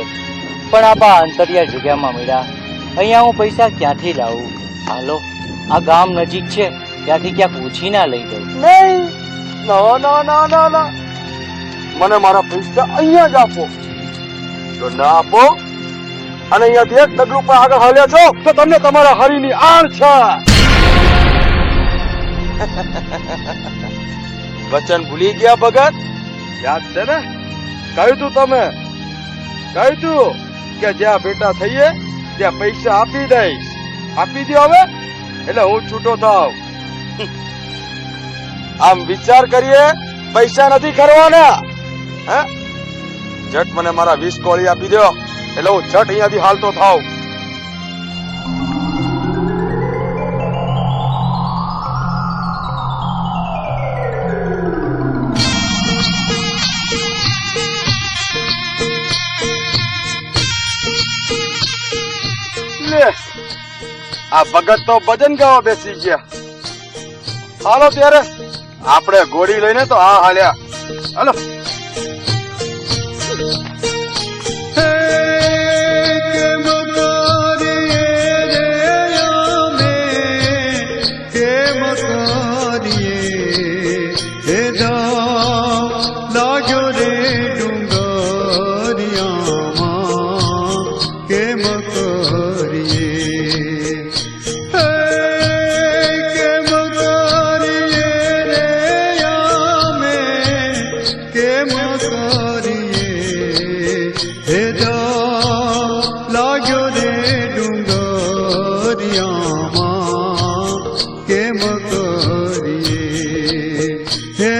છે પણ આ બા અંતરિયા જગ્યામાં મળ્યા. અહીંયા હું પૈસા ક્યાંથી લાવું? હાલો આ ગામ નજીક છે ત્યાંથી ક્યાંક પૂછી ના લઈ દઉં નહીં ના ના ના ના ના. મને મારા પૈસા અહીંયા જ આપો. જો ના આપો અને અહીંયાથી એક ડગલું પણ આગળ હાલ્યા છો તો તમને તમારા હરીની આણ છે. વચન ભૂલી ગયા ભગત? યાદ છે ને? કહ્યું તું તમે કહ્યું તું કે જ્યાં ભેટા થઈએ, ત્યાં પૈસા આપી દઈશ. આપી દો હવે, એટલે હું છૂટો થાવ. આમ વિચાર કરીએ, પૈસા નથી કરવાના હે? જટ મને મારા વીસ કોળી આપી દો એટલે હું જટ અહીંયાથી હાલતો થાવ. લે. આ ભગત તો ભજન ગાવા બેસી ગયા. હાલો ત્યારે. આપણે ગોળી લઈને તો આ હાલ્યા. હાલો. કેમ કરીએ હે લાગ્યો રે ડુંગરિયામાં કેમ કરીએ હે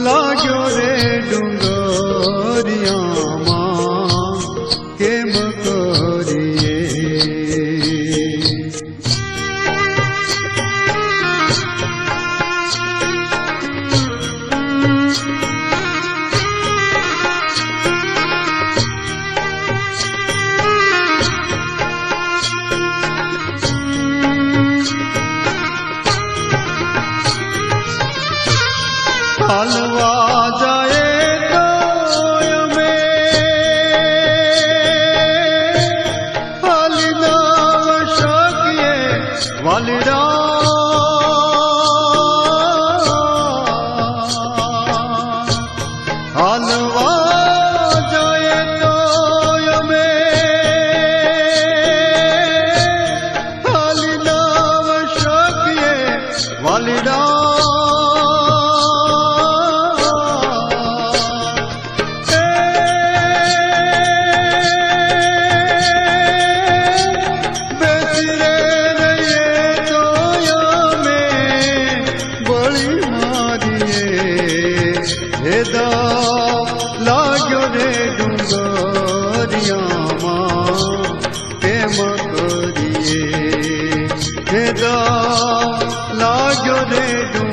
લાગ્યો રે ડુંગરિયામાં હાલવા જાય તો અમે હાલી ના શકીએ વાલીડા હાલવા જાય દુનિયામાં પ્રેમ કરીએ. લાગ્યો રે દુનિયા